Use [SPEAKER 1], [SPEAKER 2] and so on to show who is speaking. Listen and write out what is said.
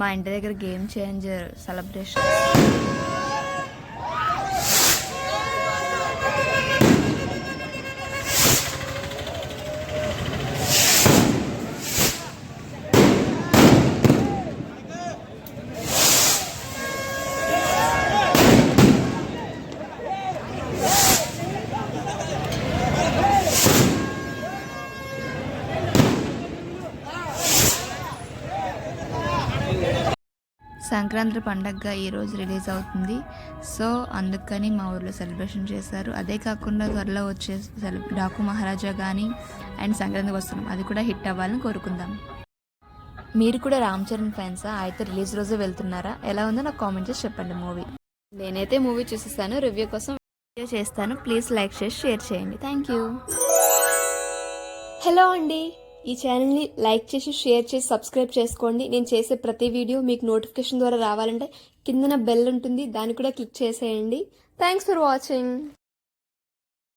[SPEAKER 1] మా ఇంటి దగ్గర గేమ్ చేంజర్ సెలబ్రేషన్. సంక్రాంతి పండగగా ఈరోజు రిలీజ్ అవుతుంది. సో అందుకని మా ఊర్లో సెలబ్రేషన్ చేశారు. అదే కాకుండా త్వరలో వచ్చే సెల డాకు మహారాజా కానీ అండ్ సంక్రాంతికి వస్తున్నాం. అది కూడా హిట్ అవ్వాలని కోరుకుందాం. మీరు కూడా రామ్ చరణ్ ఫ్యాన్సా? అయితే రిలీజ్ రోజే వెళ్తున్నారా? ఎలా ఉందో నాకు కామెంట్ చేసి చెప్పండి మూవీ. నేనైతే మూవీ చూసేస్తాను రివ్యూ కోసం వీడియో చేస్తాను. ప్లీజ్ లైక్ చేసి షేర్ చేయండి. Thank you.
[SPEAKER 2] హలో అండి. ఈ ఛానల్ని లైక్ చేసి షేర్ చేసి సబ్స్క్రైబ్ చేసుకోండి. నేను చేసే ప్రతి వీడియో మీకు నోటిఫికేషన్ ద్వారా రావాలంటే కిందన బెల్ ఉంటుంది. దాన్ని కూడా క్లిక్ చేసేయండి. Thanks for watching